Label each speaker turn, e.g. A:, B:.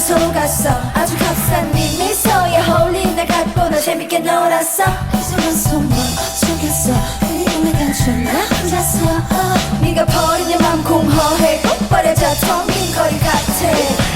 A: 속았어. 아주 값싼 네 미소에 홀린 날 갖고 나 재밌게 놀았어. 이상한 소문 속였어. 그리움에 내가 나 혼자서 네가 버린 내맘 공허해. 꼭 버려져 텅빈 거리 같아.